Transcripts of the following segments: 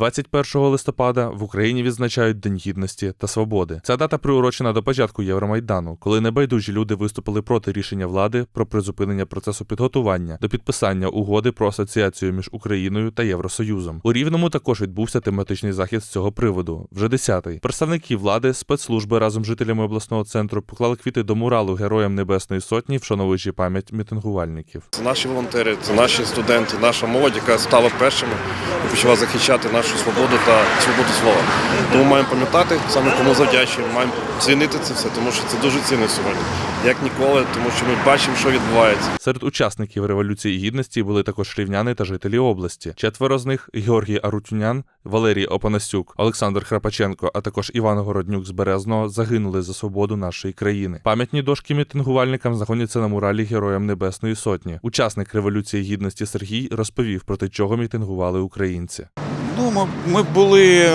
21 листопада в Україні відзначають День гідності та свободи. Ця дата приурочена до початку Євромайдану, коли небайдужі люди виступили проти рішення влади про призупинення процесу підготування до підписання угоди про асоціацію між Україною та Євросоюзом. У Рівному також відбувся тематичний захід з цього приводу. Вже десятий. Представники влади, спецслужби разом з жителями обласного центру поклали квіти до муралу Героям Небесної Сотні, вшановуючи пам'ять мітингувальників. Це наші волонтери, це наші студенти, наша молодь, яка стала першими і почала захищати нашу свободу та свободу слова. Тому маємо пам'ятати, саме кому завдячуємо, маємо цінити це все, тому що це дуже цінно сьогодні, як ніколи, тому що ми бачимо, що відбувається. Серед учасників революції гідності були також рівняни та жителі області. Четверо з них Георгій Арутюнян, Валерій Опанасюк, Олександр Храпаченко, а також Іван Городнюк з Березного загинули за свободу нашої країни. Пам'ятні дошки мітингувальникам знаходяться на муралі Героям Небесної Сотні. Учасник революції гідності Сергій розповів, проти чого мітингували українці. Ну, ми, ми були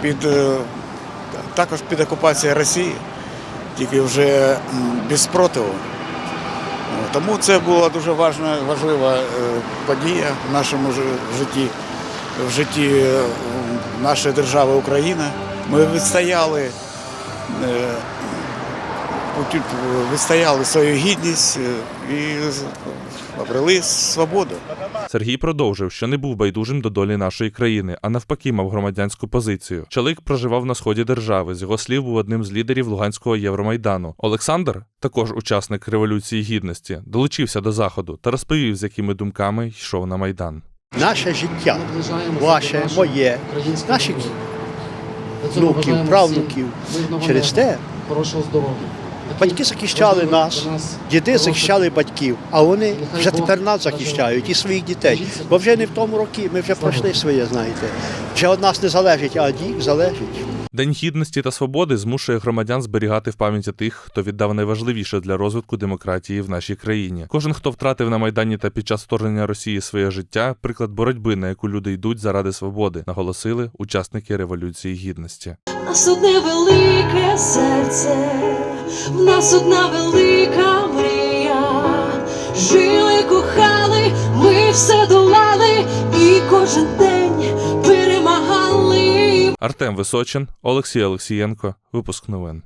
під, е, також під окупацією Росії, тільки вже без спротиву. Тому це була дуже важна, важлива е, подія в нашому житті, в житті е, нашої держави України. Ми відстояли, відстояли свою гідність е, і обрели свободу. Сергій продовжив, що не був байдужим до долі нашої країни, а навпаки, мав громадянську позицію. Чоловік проживав на сході держави. З його слів був одним з лідерів Луганського Євромайдану. Олександр, також учасник революції гідності, долучився до заходу та розповів, з якими думками йшов на майдан. Наше життя, ваше, моє, наших внуків, правнуків. Через те хорошого здоров'я. Батьки захищали нас, діти захищали батьків, а вони вже тепер нас захищають і своїх дітей. Бо вже не в тому році, ми вже пройшли своє, знаєте. Вже від нас не залежить, а від їх залежить. День гідності та свободи змушує громадян зберігати в пам'яті тих, хто віддав найважливіше для розвитку демократії в нашій країні. Кожен, хто втратив на майдані та під час вторгнення Росії своє життя, приклад боротьби, на яку люди йдуть заради свободи, наголосили учасники революції гідності. Нас одне велике серце, в нас одна велика мрія. Жили, кохали, ми все долали, і кожен день перемагали. Артем Височин, Олексій Олексієнко. Випуск новин.